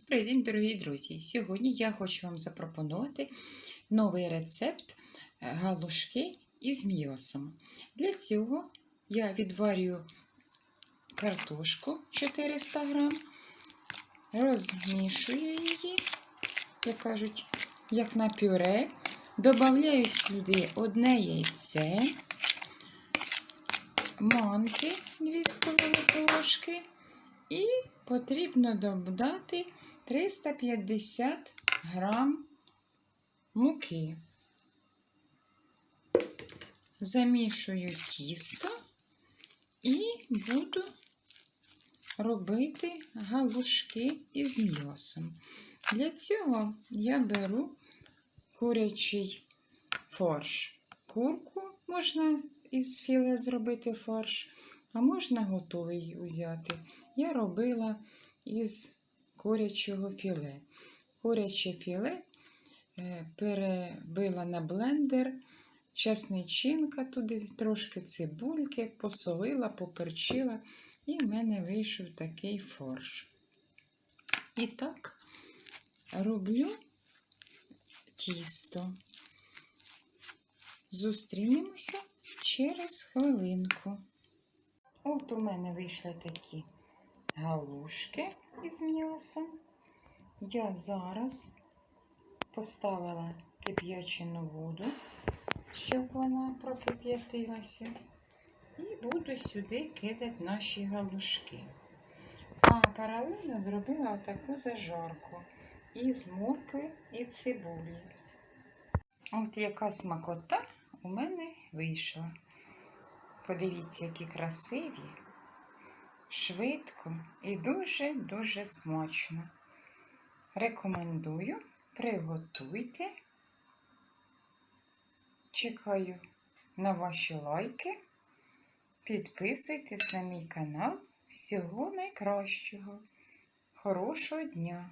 Добрий день, дорогі друзі! Сьогодні я хочу вам запропонувати новий рецепт е, галушки із м'ясом. Для цього я відварюю картошку 400 грам, розмішую її, як кажуть, як на пюре. Добавляю сюди одне яйце, манки 2 столові ложки і потрібно додати 350 грам муки. Замішую тісто і буду робити галушки із м'ясом. Для цього я беру курячий фарш. Курку можна із філе зробити фарш, а можна готовий взяти. Я робила із курячого філе. Куряче філе е, перебила на блендер, часничинка туди, трошки цибульки, посолила, поперчила, і в мене вийшов такий фарш. І так, роблю тісто. Зустрінемося через хвилинку. От у мене вийшли такі галушки із м'ясом. Я зараз поставила кип'ячену воду, щоб вона прокип'ятилася. І буду сюди кидати наші галушки. А паралельно зробила таку зажарку із моркви і цибулі. От яка смакота у мене вийшла. Подивіться, які красиві, швидко і дуже-дуже смачно. Рекомендую, приготуйте. Чекаю на ваші лайки. Підписуйтесь на мій канал. Всього найкращого. Хорошого дня!